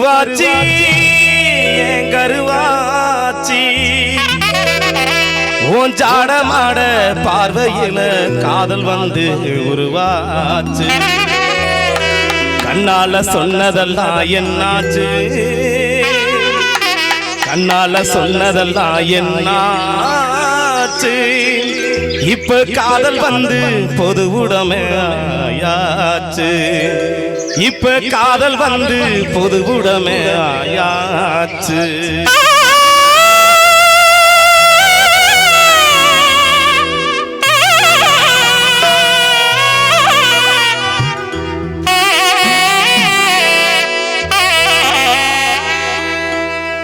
கருவாச்சி. என் கருவாச்சி. உன் சாட மாட பார்வையில காதல் வந்து உருவாச்சு. கண்ணால சொன்னதெல்லாம் என்னாச்சு? கண்ணால சொன்னதெல்லாம் என்னாச்சு? இப்ப காதல் வந்து பொது உடமையாச்சு. இப்ப காதல் வந்து பொது உடமே ஆயாச்சு.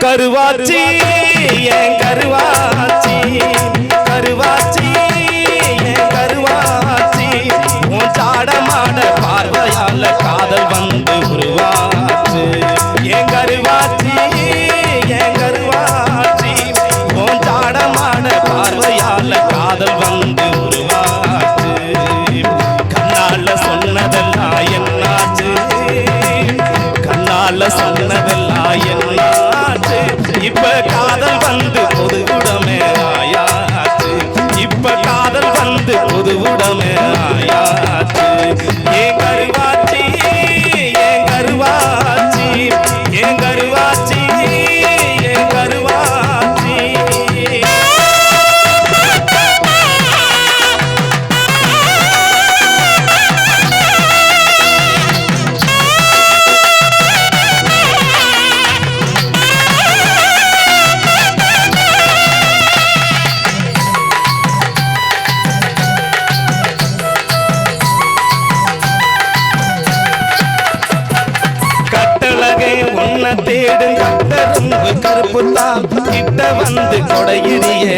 கருவாச்சி ஏன் கருவா தேடும் கத்தரும் கருப்புத்தா கிட்ட வந்து கொடையிறியே.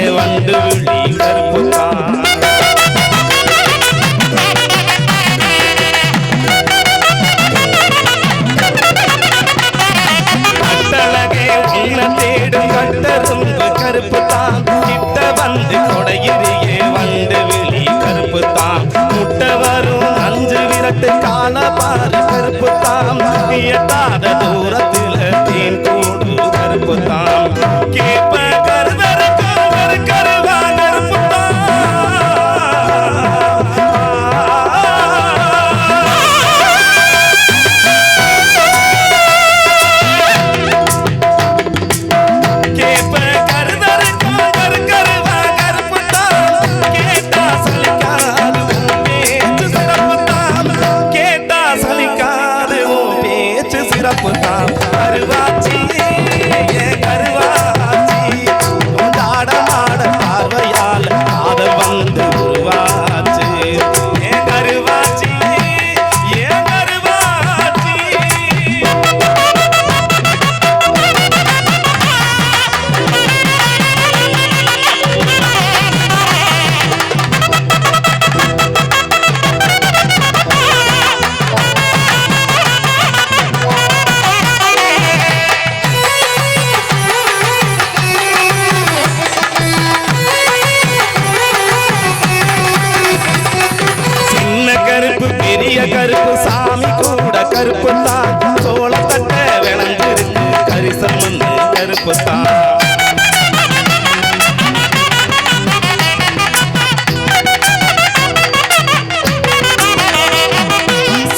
கருப்புந்தான் சோளத்தட்ட விளங்கிருக்கு. கரிசம்மன் கருப்புத்தான்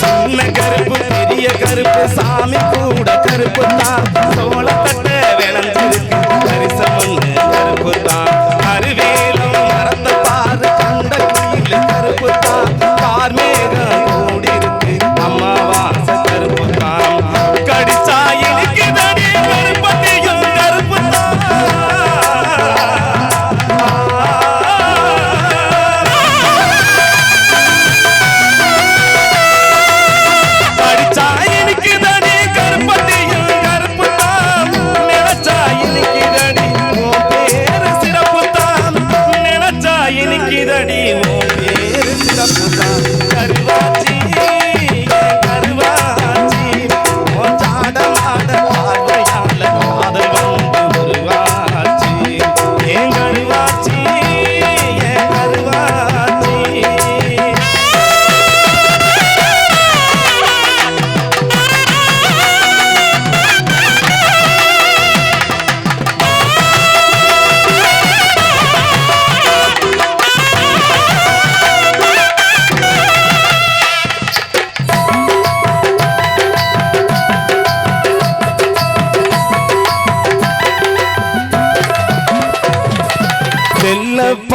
சின்ன கருப்பு பெரிய கருப்பு சாமி கூட கருப்புந்தான்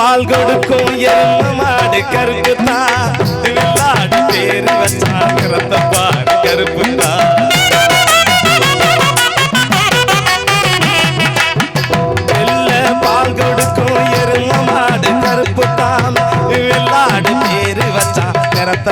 பால் கொடுக்கும் எரும மாடு கருப்பு தான் வெள்ளாடு பேரு வச்சா கருத்த பாடு கருப்பு தான் வெள்ள பால் கொடுக்கும் எரும மாடு கருப்பு தான் பேரு வச்சா கருத்த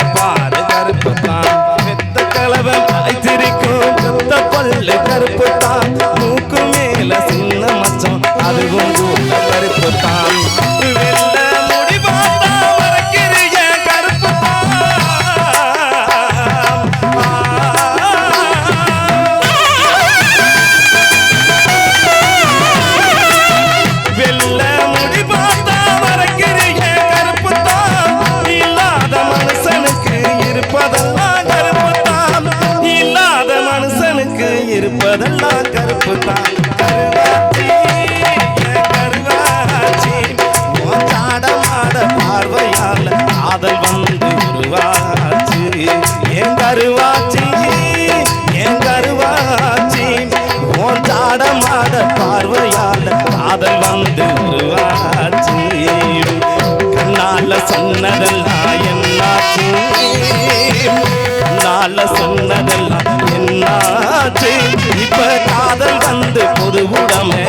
சொன்னதெல்லாம் என்னாச்சு? கண்ணால சொன்னதெல்லாம் என்னாச்சு இப்ப காதல் வந்து புது உடமை